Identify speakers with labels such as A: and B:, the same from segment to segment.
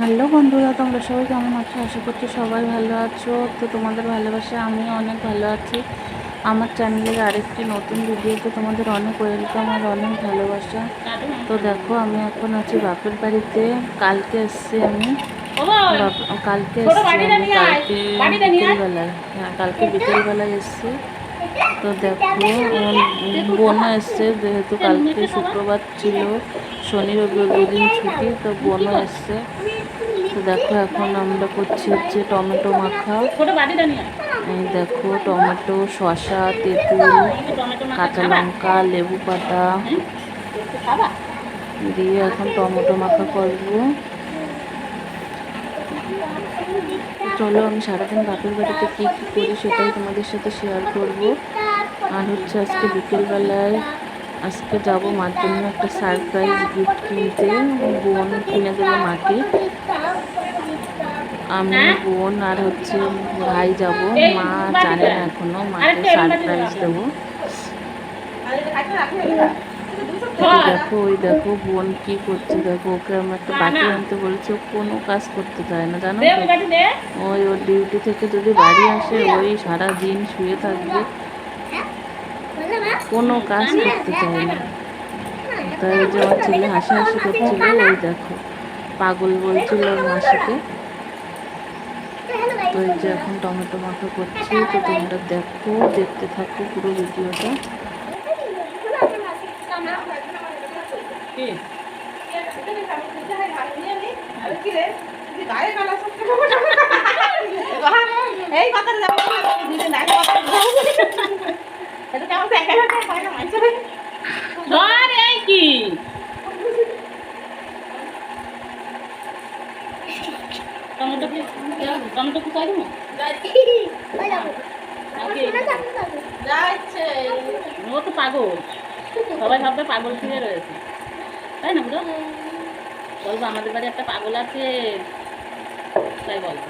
A: Hello বন্ধুরা, তোমরা সবাই কেমন আছো? আশা করছি সবাই ভালো আছো। তো তোমাদের ভালোবাসা আমি অনেক ভালো আছি। আমার চ্যানেলের আরেকটি নতুন ভিডিওতে তোমাদের অনেক ওয়েলকাম আর অনেক ভালোবাসা। তো দেখো, আমি এখন আছি বাপের বাড়িতে। কালকে এসছি আমি। কালকে এসছি কালকে বিকেলবেলায়। হ্যাঁ কালকে বিকেলবেলায় এসছি। তো দেখো বোনও এসছে যেহেতু কালকে শুক্রবার ছিল শনি রবি দুদিন ছুটি তো বোনও এসছে। তো দেখো এখন আমরা করছি হচ্ছে টমেটো মাখা। এই দেখো টমেটো শসা তেঁতুল কাঁচা লঙ্কা লেবু পাতা। দিয়ে এখন টমেটো মাখা করব। চলো, আমি সারাদিন বাপের বাড়িতে কী কী করি সেটাই তোমাদের সাথে শেয়ার করব। আর হচ্ছে আজকে বিকেলবেলায় আজকে যাব মার জন্য একটা সারপ্রাইজ গিফট কিনতে। বোন কিনে দেবে মাকে। আমি, বোন আর হচ্ছে ভাই যাব। মা জানে না এখনও, মাকে সারপ্রাইজ দেবো। দেখো ওই দেখো বোন কি করছে দেখো ওকে আমি একটা বাটি আনতে বলছি কোনো কাজ করতে চায় না জানো
B: ওই
A: ওর ডিউটি থেকে যদি বাড়ি আসে ওই সারা দিন শুয়ে থাকবে। কোনো কাজ করতে চায় না। তাই ওই যে আমার ছেলে হাসাহাসি করছিল ওই দেখো পাগল বলছিল ওর মাসিকে। তো এই যে এখন টমেটো মাখা করছি তো তোমরা দেখো দেখতে থাকো পুরো ভিডিওটা।
B: কি?
C: এই মাইছে
B: ধর, এই কি? টমেটো কি টমেটো কি খাই দিবো? নাকি?
C: যাচ্ছে
B: ও তো পাগল সবাই ভাববে পাগল শুয়ে রয়েছে তাই না বুঝো বলব আমাদের বাড়ি একটা পাগল আছে। তাই বলব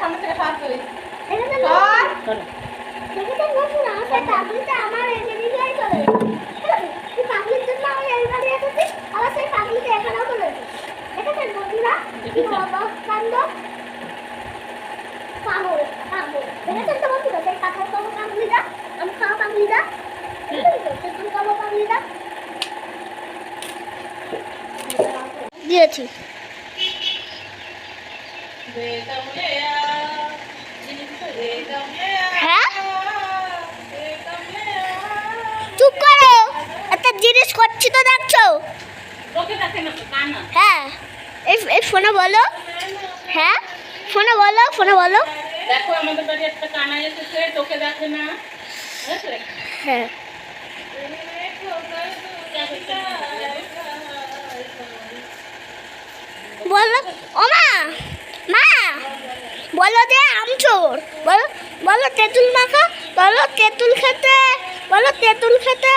C: সামনে থেকে সর তুই। সর।
B: চলো।
D: দিয়েছি
C: দে দমলে আ জিনিস দে
D: হ্যাঁ? চুপ করো। একটা জিনিস করছি তো দেখছ? হ্যাঁ। এই এই ফোনে বলো। হ্যাঁ? ফোনে বলো ফোনে বলো।
B: দেখো আমাদের বাড়ি একটা কানা এসেছে তোকে দেখে না।
D: হ্যাঁ। বলো ও মা মা বলো যে আমচোর বলো বলো তেঁতুল মাখা বলো তেঁতুল খেতে বলো তেঁতুল খেতে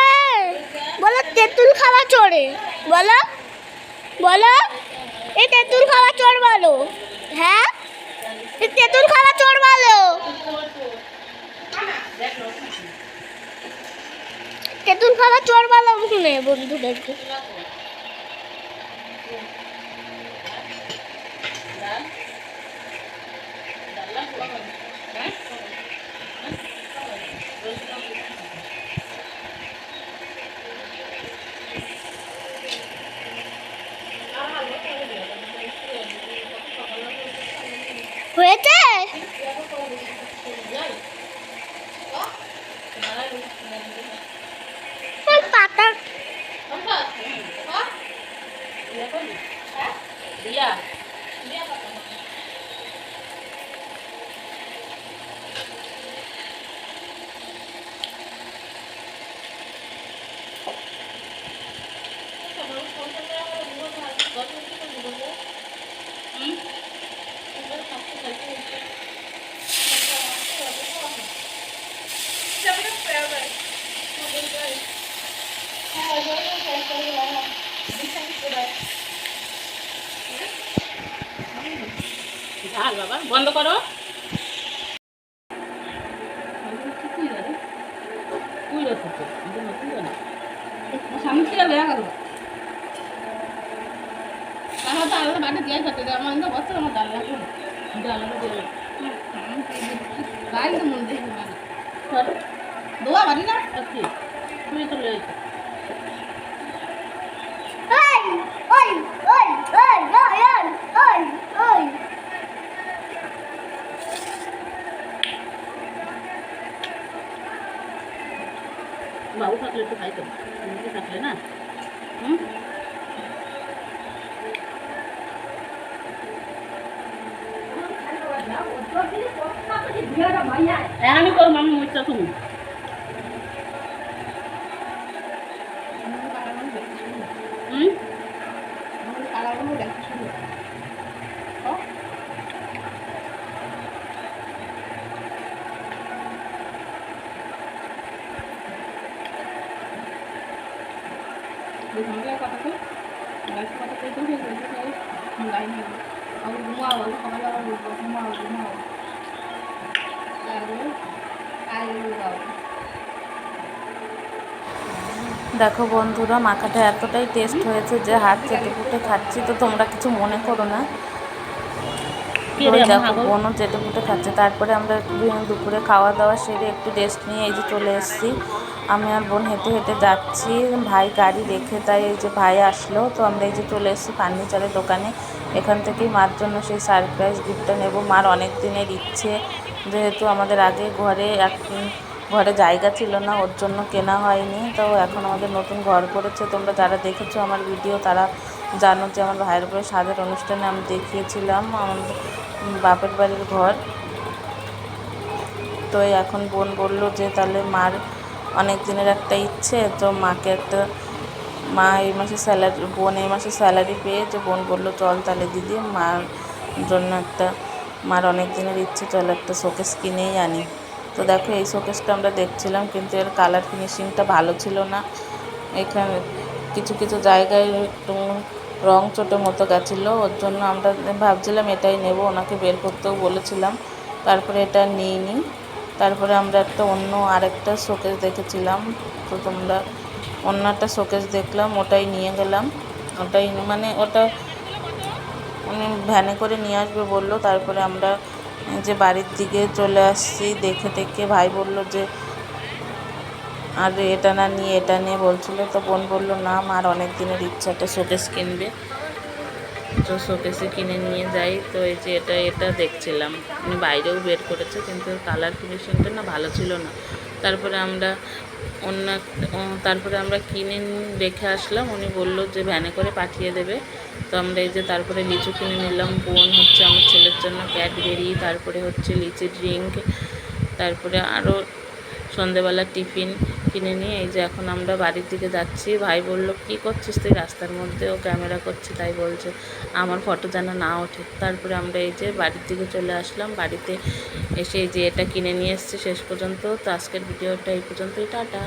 D: বলো তেঁতুল খাওয়া চড়ে বলো বলো এই তেঁতুল খাওয়া বলো হ্যাঁ? তেঁতুল খাওয়া চোর ভালো তেঁতুল খাওয়া চোর ভালো শুনে বন্ধুদেরকে হয়েছে ওই পাতা
B: দিয়া বাবা বন্ধ করো কুইরা থাকে নতুন তো না
C: স্বামী ছিল বেয়া গেল আমার তো আলাদা বাড়ি দিয়ে করতে দেয় আমার কিন্তু বছর আমার ডাল লাগবে না
B: ডাল আলু দিয়ে
C: গাড়ি তো মন দেখি মানে
B: সর
C: দোয়া বাড়ি না
B: আর কি তুই তো লয়েছে
D: ওই ওই ওই ওই ওই ওই ওই
B: বাবু থাকলে একটু খাইতো মুরগি থাকলে না হুম এখনই করব মামি মুখটা তুমি হুম
C: কালারগুলো দেখতে সুন্দর কথা তো কথা কই তো লাইন
A: দেখো বন্ধুরা, মাখাটা এতটাই টেস্ট হয়েছে যে হাত চেটে ফুটে খাচ্ছি, তো তোমরা কিছু মনে করো না
B: কে
A: ওই
B: রে আমার
A: দেখো
B: হাগল?
A: বোনও চেটে ফুটে খাচ্ছে তারপরে আমরা দুপুরে খাওয়া দাওয়া সেরে একটু রেস্ট নিয়ে এই যে চলে এসেছি। আমি আর বোন হেঁটে হেঁটে যাচ্ছি। ভাই গাড়ি রেখে তাই এই যে ভাই আসলো। তো আমরা এই যে চলে এসেছি ফার্নিচারের দোকানে। এখান থেকেই মার জন্য সেই সারপ্রাইজ গিফটটা নেব। মার অনেক দিনের ইচ্ছে। যেহেতু আমাদের আগে ঘরে এক ঘরে জায়গা ছিল না ওর জন্য কেনা হয়নি। তো এখন আমাদের নতুন ঘর করেছে। তোমরা যারা দেখেছ আমার ভিডিও তারা জানো যে আমার ভাইয়ের উপরে স্বাদের অনুষ্ঠানে আমি দেখিয়েছিলাম। আমাদের বাপের বাড়ির ঘর। তো এখন বোন বলল যে, তাহলে মার অনেক দিনের একটা ইচ্ছে, তো মাকে একটা মা এই মাসে স্যালারি বোন এই মাসে স্যালারি পেয়ে যে বোন বলল, চল তাহলে দিদি, মার জন্য একটা, মার অনেক দিনের ইচ্ছে, চল একটা শোকেস কিনেই আনি। তো দেখো, এই শোকেসটা আমরা দেখছিলাম, কিন্তু এর কালার ফিনিশিংটা ভালো ছিল না। এখানে কিছু কিছু জায়গায় একটু রং চোটে মতো গেছিল ওর জন্য আমরা ভাবছিলাম এটাই নেব, ওনাকে বের করতেও বলেছিলাম। তারপরে এটা নিইনি। তারপরে আমরা একটা অন্য আরেকটা শোকেস দেখেছিলাম। তো তোমরা অন্য একটা শোকেস দেখলাম, ওটাই নিয়ে গেলাম। ওটাই মানে ওটা উনি ভ্যানে করে নিয়ে আসবে বলল। তারপরে আমরা যে বাড়ির দিকে চলে আসছি দেখে দেখে ভাই বলল যে আর এটা না নিয়ে, এটা নিয়ে বলছিল, তো বোন বলল, না মার অনেক দিনের ইচ্ছা, একটা শোকেস কিনবে। তো শোকেসে কিনে নিয়ে যাই। তো এই যে এটা এটা দেখছিলাম। উনি বাইরেও বের করেছে, কিন্তু কালার ফিনিশিংটা না ভালো ছিল না। তারপরে আমরা অন্য তারপরে আমরা কিনে রেখে আসলাম। উনি বলল যে, ভ্যানে করে পাঠিয়ে দেবে। তো আমরা এই যে তারপরে লিচু কিনে নিলাম। বোন হচ্ছে আমার ছেলের জন্য ক্যাডবেরি, তারপরে হচ্ছে লিচি ড্রিঙ্ক তারপরে আরও সন্ধেবেলা টিফিন। কিনে নিয়ে, এই যে এখন আমরা বাড়ির দিকে যাচ্ছি। ভাই বলল, কি করছিস তুই? রাস্তার মধ্যে ও ক্যামেরা করছে। তাই বলছে, আমার ফটো যেন না ওঠে। তারপরে আমরা এই যে বাড়ির দিকে চলে আসলাম। বাড়িতে এসে এই যে এটা কিনে নিয়ে এসছে শেষ পর্যন্ত। তো আজকের ভিডিওটা এই পর্যন্তই। টাটা।